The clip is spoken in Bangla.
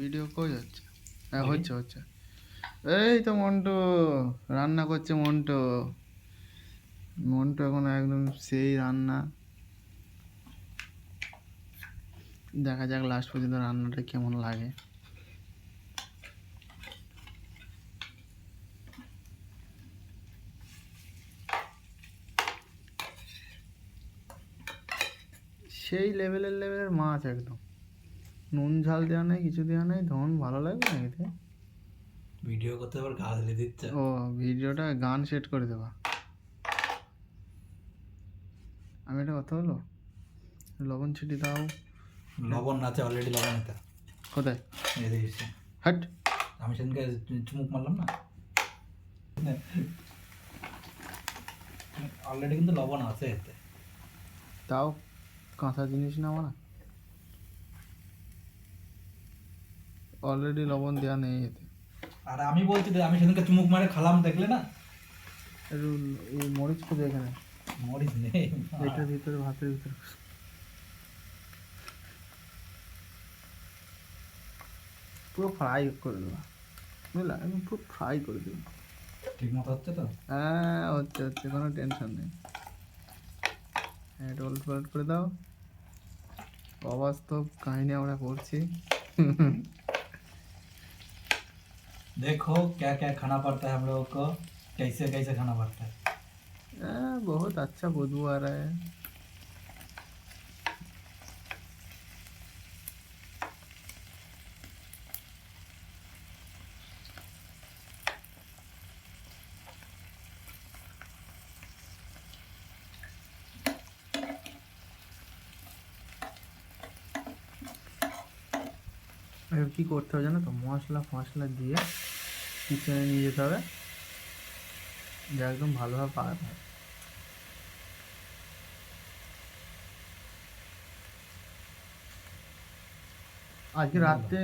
ভিডিও কই হচ্ছে হ্যাঁ হচ্ছে হচ্ছে। এই তো মন্টু রান্না করছে মন্টু। মন্টু এখন একদম সেই রান্না। দেখা যাক লাস্ট পর্যন্ত রান্নাটা কেমন লাগে। সেই লেভেলের লেভেলের মাছ একদম। নুন ঝাল দেওয়া নেই কিছু দেওয়া নেই তখন ভালো লাগবে না এতে ভিডিও করতে আবার গা ঢেলে দিচ্ছে। ও ভিডিওটা গান সেট করে দেবা। আমি একটা কথা বলো লবণ ছিটি দাও। লবণ আছে অলরেডি লবণ এটা কোথায়? এই দেখছি হাট। আমি সেদিনকে চুমুক মারলাম না? অলরেডি কিন্তু লবণ আছে এতে। তাও কাঁচা জিনিস না না অলরেডি লবণ দেওয়া নেই এতে। আর আমি বলছি যে আমি সেদিনকে চুমুক মারে খালাম দেখলে না? একটু এই মরিচ খুঁজে এখানে। মরিস নেই এটার ভিতরে ভাতের ভিতরে। পুরো ফ্রাই করে দেবা। বুঝলা? একদম পুরো ফ্রাই করে দেবো। ঠিক মতো হচ্ছে তো? হ্যাঁ হচ্ছে হচ্ছে কোনো টেনশন নেই। হ্যাঁ এটা উলট করে দাও। অবাস্তব কাহিনী আমরা করছি। देखो क्या क्या खाना पड़ता है हम लोगों को कैसे कैसे खाना पड़ता है। आ, बहुत अच्छा बुधबू आ रहा है। এবার কী করতে হবে জানো তো মশলা ফসলা দিয়ে কিচেনে নিয়ে যেতে হবে যা একদম ভালোভাবে পাকাতে হবে আজকে রাত্রে